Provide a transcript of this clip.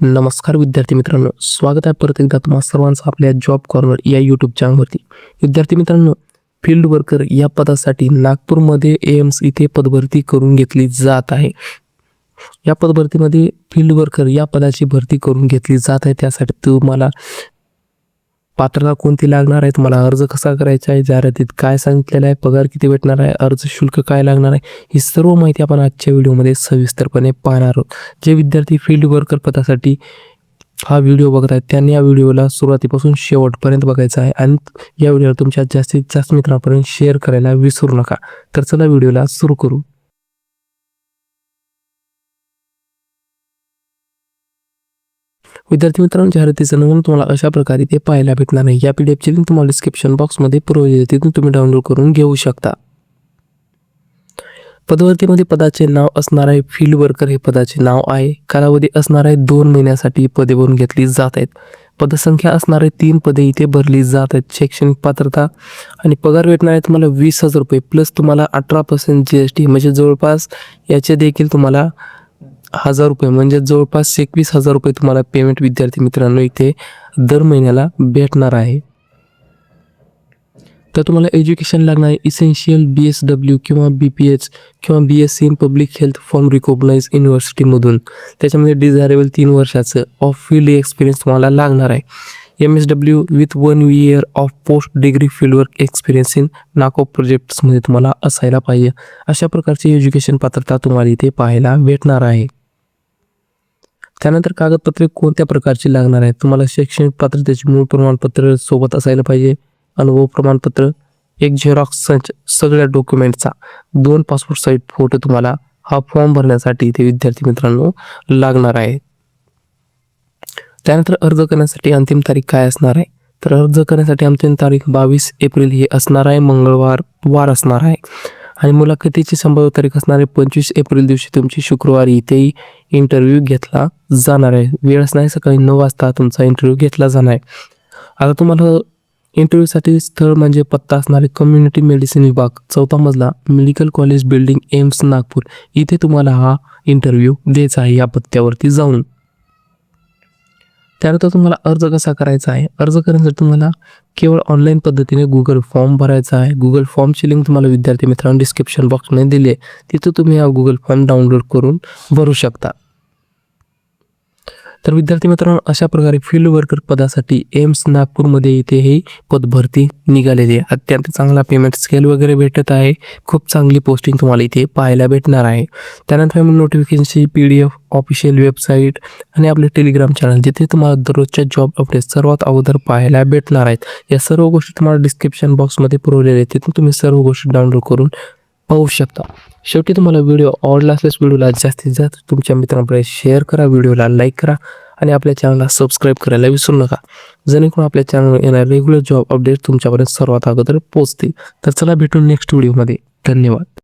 नमस्कार विद्यार्थी मित्रांनो स्वागत आहे परत एकदा तुम्हा सर्वांचं आपल्या जॉब कॉर्नर या यूट्यूब चॅनलवरती विद्यार्थी मित्रांनो फील्ड वर्कर या पदासाठी नागपूरमध्ये एम्स इथे पदभरती करून घेतली जात आहे. या पदभरतीमध्ये फील्ड वर्कर या पदाची भरती करून घेतली जात आहे. त्यासाठी तुम्हाला पात्रता कोणती लागणार आहे? तुम्हाला अर्ज कसा करायचा आहे? जाहिरातीत काय सांगितलेलं आहे? पगार किती भेटणार आहे? अर्ज शुल्क काय लागणार आहे? ही सर्व माहिती आपण आजच्या व्हिडिओमध्ये सविस्तरपणे पाहणार आहोत. जे विद्यार्थी फील्ड वर्कर पदासाठी हा व्हिडिओ बघत आहेत त्यांनी या व्हिडिओला सुरुवातीपासून शेवटपर्यंत बघायचा आहे आणि या व्हिडिओला तुमच्या जास्तीत जास्त मित्रांपर्यंत शेअर करायला विसरू नका. तर चला व्हिडिओला सुरू करू. विद्यार्थी मित्रांनो जाहिरातीचं नमुना तुम्हाला अशा प्रकारे ते पाहायला भेटणार नाही या पीडीएफची लिंक तुम्हाला डिस्क्रिप्शन बॉक्समध्ये पुरवली तिथून तुम्ही डाउनलोड करून घेऊ शकता. पदवर्तीमध्ये पदाचे नाव असणार आहे फील्ड वर्कर हे पदाचे नाव आहे कालावधी असणार आहे दोन महिन्यासाठी पदे भरून घेतली जात आहेत. पदसंख्या असणारे तीन पदे इथे भरली जात आहेत शैक्षणिक पात्रता आणि पगार भेटणार आहे तुम्हाला वीस हजार रुपये प्लस तुम्हाला अठरा पर्सेंट जी एस टी म्हणजे जवळपास याचे देखील तुम्हाला हजार रुपये. म्हणजे जवळपास एकवीस हजार रुपये तुम्हाला पेमेंट विद्यार्थी मित्रांनो इथे दर महिन्याला भेटणार आहे. तर तुम्हाला एज्युकेशन लागणार आहे. इसेन्शियल बी एस डब्ल्यू किंवा बी पी एच किंवा B S C in public health from recognize युनिव्हर्सिटीमधून त्याच्यामध्ये डिझायरेबल तीन वर्षाचं ऑफ फील्ड एक्सपिरियन्स तुम्हाला लागणार आहे. M S W with one year of post degree field work experience in NACO प्रोजेक्ट्समध्ये तुम्हाला असायला पाहिजे. अशा प्रकारची एज्युकेशन पात्रता तुम्हाला इथे पाहायला भेटणार आहे. त्यानंतर कागदपत्रे कोणत्या प्रकारची लागणार आहेत? तुम्हाला शैक्षणिक पात्रतेचे मूळ प्रमाणपत्र सोबत असायला पाहिजे. अनुभव प्रमाणपत्र एक झेरॉक्स संच सगळ्या डॉक्युमेंटचा दोन पासपोर्ट साईज फोटो तुम्हाला हा फॉर्म भरण्यासाठी ते विद्यार्थी मित्रांनो लागणार आहे. त्यानंतर अर्ज करण्यासाठी अंतिम तारीख काय असणार आहे? तर अर्ज करण्यासाठी अंतिम तारीख बावीस एप्रिल ही असणार आहे. मंगळवार वार असणार आहे. आणि मुलाखतीची संभाव्य तारीख असणारे पंचवीस एप्रिल दिवशी तुमची शुक्रवारी इथेही इंटरव्ह्यू घेतला जाणार आहे. वेळच नाही सकाळी नऊ वाजता तुमचा इंटरव्ह्यू घेतला जाणार आहे. आता तुम्हाला इंटरव्ह्यूसाठी स्थळ म्हणजे पत्ता असणारे कम्युनिटी मेडिसिन विभाग चौथा मजला medical college building AIIMS Nagpur. इथे तुम्हाला हा इंटरव्ह्यू द्यायचा आहे या पत्त्यावरती जाऊन. त्यानंतर तुम्हाला अर्ज कसा करायचा आहे? अर्ज करण्यासाठी तुम्हाला केवळ ऑनलाईन पद्धतीने गुगल फॉर्म भरायचा आहे. गुगल फॉर्मची लिंक तुम्हाला विद्यार्थी मित्रांनो डिस्क्रिप्शन बॉक्समध्ये दिली आहे. तिथं तुम्ही हा गुगल फॉर्म डाउनलोड करून भरू शकता. तर विद्यार्थी मित्रांनो अशा प्रकारे फील्ड वर्कर पदासाठी एम्स नागपूरमध्ये इथे ही पदभरती निघालेली आहे. अत्यंत चांगला पेमेंट स्केल वगैरे भेटत आहे. खूप चांगली पोस्टिंग तुम्हाला इथे पाहायला भेटणार आहे. त्यानंतर नोटिफिकेशनची P D F official website आणि आपले टेलिग्राम चॅनल जिथे तुम्हाला दररोजच्या जॉब अपडेट सर्वात अगोदर पाहायला भेटणार आहेत. या सर्व गोष्टी तुम्हाला डिस्क्रिप्शन बॉक्समध्ये पुरवलेल्या आहेत. तिथून तुम्ही सर्व गोष्टी डाउनलोड करून पाहू शकता. शेवटी तुम्हाला व्हिडिओ आवडला असल्यास व्हिडिओला जास्तीत जास्त तुमच्या मित्रांपर्यंत शेअर करा व्हिडिओला लाईक करा आणि आपल्या चॅनलला सबस्क्राईब करायला विसरू नका. जेणेकरून आपल्या चॅनलवर येणारे रेग्युलर जॉब अपडेट तुमच्यापर्यंत सर्वात अगोदर पोहोचतील. तर चला भेटून नेक्स्ट व्हिडिओमध्ये धन्यवाद.